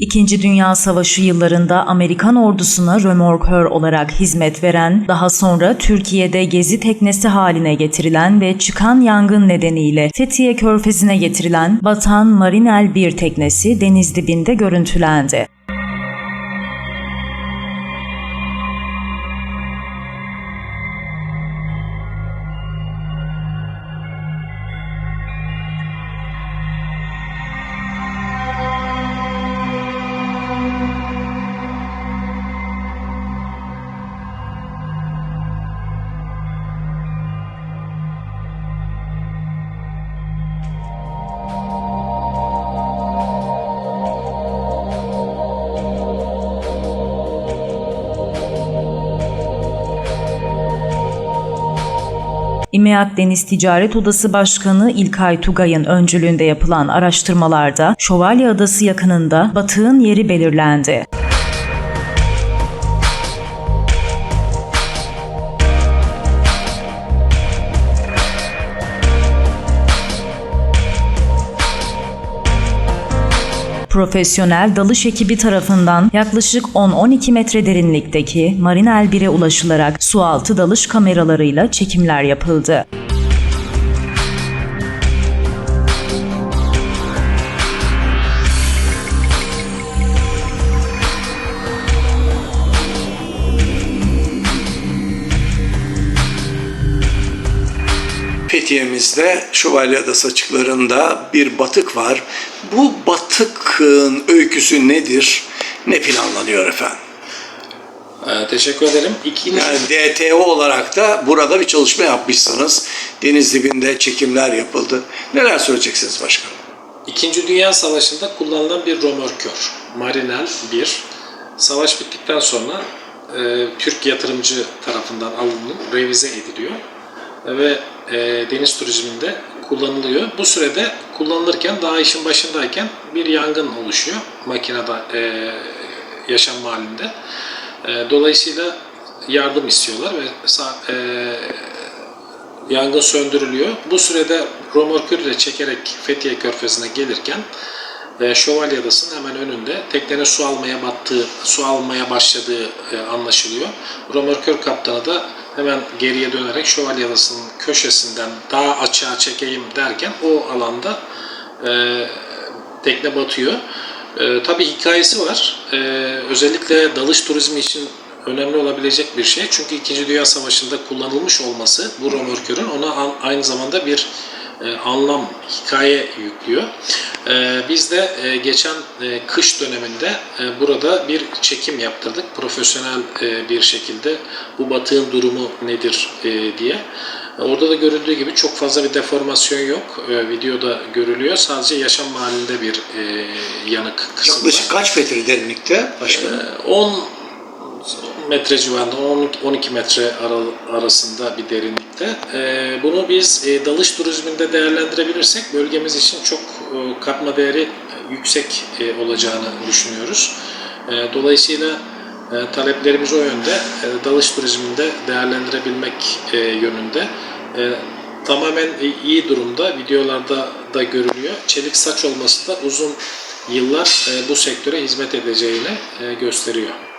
İkinci Dünya Savaşı yıllarında Amerikan ordusuna römorkör olarak hizmet veren, daha sonra Türkiye'de gezi teknesi haline getirilen ve çıkan yangın nedeniyle Fethiye Körfezi'ne getirilen Batan Marinel 1 teknesi deniz dibinde görüntülendi. İMEAK Deniz Ticaret Odası Başkanı İlkay Tugay'ın öncülüğünde yapılan araştırmalarda Şövalye Adası yakınında batığın yeri belirlendi. Profesyonel dalış ekibi tarafından yaklaşık 10-12 metre derinlikteki Marinel 1'e ulaşılarak sualtı dalış kameralarıyla çekimler yapıldı. Fethiye'mizde Şövalye Adası açıklarında bir batık var. Bu batıkın öyküsü nedir? Ne planlanıyor efendim? Ee, teşekkür ederim. İkinci, Yani DTO olarak da burada bir çalışma yapmışsınız. Deniz dibinde çekimler yapıldı. Neler söyleyeceksiniz başkanım? İkinci Dünya Savaşı'nda kullanılan bir römorkör. Marinel 1. Savaş bittikten sonra e, Türk yatırımcı tarafından alınıp revize ediliyor. Ve e, deniz turizminde kullanılıyor. Bu sürede kullanılırken daha işin başındayken bir yangın oluşuyor makinede e, yaşam halinde. E, dolayısıyla yardım istiyorlar ve e, yangın söndürülüyor. Bu sürede römorkör ile çekerek Fethiye Körfezi'ne gelirken e, Şövalye Adası'nın hemen önünde teknenin su almaya battığı, su almaya başladığı e, anlaşılıyor. Römorkör kaptanı da hemen geriye dönerek Şövalye Adası'nın köşesinden daha açığa çekeyim derken o alanda e, tekne batıyor. E, tabii hikayesi var. E, özellikle dalış turizmi için önemli olabilecek bir şey. Çünkü İkinci Dünya Savaşı'nda kullanılmış olması bu römorkörün ona aynı zamanda bir e, anlam, hikaye yüklüyor. E, biz de e, geçen e, kış döneminde e, burada bir çekim yaptırdık. Profesyonel bir şekilde bu batığın durumu nedir diye. Orada da görüldüğü gibi çok fazla bir deformasyon yok. Videoda görülüyor. Sadece yaşam halinde bir yanık kısım var. Yaklaşık kaç metre derinlikte başkanım? 10 metre civarında 10 12 metre ara- arasında bir derinlikte. Ee, bunu biz e, dalış turizminde değerlendirebilirsek bölgemiz için çok e, katma değeri yüksek e, olacağını düşünüyoruz. Dolayısıyla taleplerimiz o yönde. Dalış turizminde değerlendirebilmek yönünde. Tamamen iyi durumda. Videolarda da görülüyor. Çelik saç olması da uzun yıllar bu sektöre hizmet edeceğini gösteriyor.